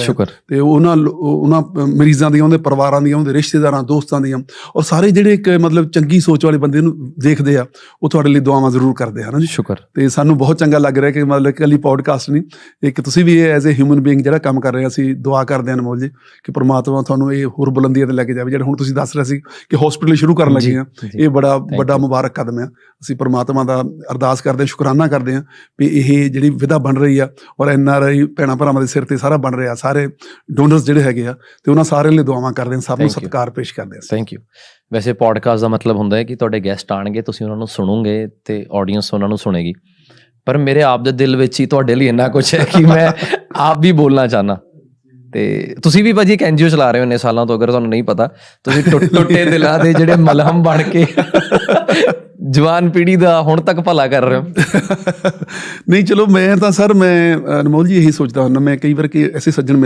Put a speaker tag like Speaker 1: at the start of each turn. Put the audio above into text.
Speaker 1: ਸ਼ੁਕਰ।
Speaker 2: ਤੇ ਉਹਨਾਂ ਉਹਨਾਂ ਮਰੀਜ਼ਾਂ ਦੀਆਂ ਉਹਦੇ ਪਰਿਵਾਰਾਂ ਦੀਆਂ ਉਹਦੇ ਰਿਸ਼ਤੇਦਾਰਾਂ ਦੋਸਤਾਂ ਦੀਆਂ ਔਰ ਸਾਰੇ ਜਿਹੜੇ ਇੱਕ ਮਤਲਬ ਚੰਗੀ ਸੋਚ ਵਾਲੇ ਬੰਦੇ ਨੂੰ ਦੇਖਦੇ ਆ ਉਹ ਤੁਹਾਡੇ ਲਈ ਦੁਆਵਾਂ ਜ਼ਰੂਰ ਕਰਦੇ ਹਨ ਜੀ?
Speaker 1: ਸ਼ੁਕਰ।
Speaker 2: ਤੇ ਸਾਨੂੰ ਬਹੁਤ ਚੰਗਾ ਲੱਗ ਰਿਹਾ ਕਿ ਮਤਲਬ ਇਕੱਲੀ ਪੋਡਕਾਸਟ ਨਹੀਂ ਇੱਕ ਤੁਸੀਂ ਵੀ ਐਜ਼ ਅ ਹਿਊਮਨ ਬੀਇੰਗ ਜਿਹੜਾ ਕੰਮ ਕਰ ਰਹੇ ਅਸੀਂ ਦੁਆ ਕਰਦੇ ਹਾਂ ਅਨਮੋਲ ਜੀ ਕਿ ਪ੍ਰਮਾਤਮਾ ਤੁਹਾਨੂੰ ਇਹ ਹੋਰ ਬੁਲੰਦੀਆਂ ਤੇ ਲੈ ਕੇ ਜਾਵੇ ਜਿਹੜਾ ਹੁਣ ਤੁਸੀਂ ਦੱਸ ਰਹੇ ਸੀ ਕਿ ਹਸਪੀਟਲ ਸ਼ੁਰੂ ਕਰਨ ਲੱਗੇ ਆ। ਇਹ ਬੜਾ. ਵੱਡਾ ਮੁਬਾਰਕ ਕਦਮ ਆ। ਅਸੀਂ ਪ੍ਰਮਾਤਮਾ ਦਾ ਅਰਦਾਸ ਕਰਦੇ ਹਾਂ ਸ਼ੁਕਰਾਨਾ ਕਰਦੇ ਹਾਂ ਵੀ ਇਹ ਜਿਹੜੀ ਵਿਧਾ ਬਣ ਰਹੀ ਆ ਔਰ ਐਨ ਆਰ ਆਈ ਭੈਣਾਂ ਭਰਾਵਾਂ ਦੇ ਸਿਰ ਤੇ ਸਾਰਾ ਬਣ ਰਿਹਾ ਸਾਰੇ ਡੋਨਰਸ ਜਿਹੜੇ ਹੈਗੇ ਆ ਤੇ ਉਹਨਾਂ ਸਾਰਿਆਂ ਲਈ ਦੁਆਵਾਂ ਕਰਦੇ ਹਾਂ ਸਭ ਨੂੰ. ਸਤਿਕਾਰ ਪੇਸ਼ ਕਰਦੇ ਹਾਂ
Speaker 1: ਥੈਂਕ ਯੂ ਵੈਸੇ ਪੋਡਕਾਸਟ ਦਾ ਮਤਲਬ ਹੁੰਦਾ ਹੈ ਕਿ ਤੁਹਾਡੇ ਗੈਸਟ ਆਣਗੇ ਤੁਸੀਂ ਉਹਨਾਂ ਨੂੰ ਸੁਣੋਗੇ ਤੇ ਆਡੀਅנס ਉਹਨਾਂ ਨੂੰ ਸੁਣੇਗੀ। ਪਰ ਮੇਰੇ ਆਪ ਦੇ ਦਿਲ ਵਿੱਚ ਹੀ ਤੁਹਾਡੇ ਲਈ ਇੰਨਾ ਕੁਝ ਹੈ ਕਿ ਮੈਂ ਆਪ ਵੀ ਬੋਲਣਾ ਚਾਹਨਾ। ਤੇ ਤੁਸੀਂ ਵੀ ਭਾਜੀ ਇੱਕ ਐਨਜੀਓ ਚਲਾ ਰਹੇ ਹੋ ਇੰਨੇ ਸਾਲਾਂ ਤੋਂ ਅਗਰ ਤੁਹਾਨੂੰ ਨਹੀਂ ਪਤਾ ਤੁਸੀਂ ਟੁੱਟ- ਟੁੱਟੇ ਦਿਲਾਂ ਦੇ ਜਿਹੜੇ ਮਲਹਮ ਬਣ ਕੇ ਜਵਾਨ ਪੀੜ੍ਹੀ ਦਾ ਹੁਣ ਤੱਕ ਭਲਾ ਕਰ ਰਹੇ ਹੋ?
Speaker 2: ਨਹੀਂ, ਚਲੋ ਮੈਂ ਤਾਂ ਸਰ, ਮੈਂ ਅਨਮੋਲ ਜੀ ਇਹੀ ਸੋਚਦਾ ਹੁੰਦਾ, ਮੈਂ ਕਈ ਵਾਰ ਕਿ ਐਸੇ ਸੱਜਣ ਮਿਲ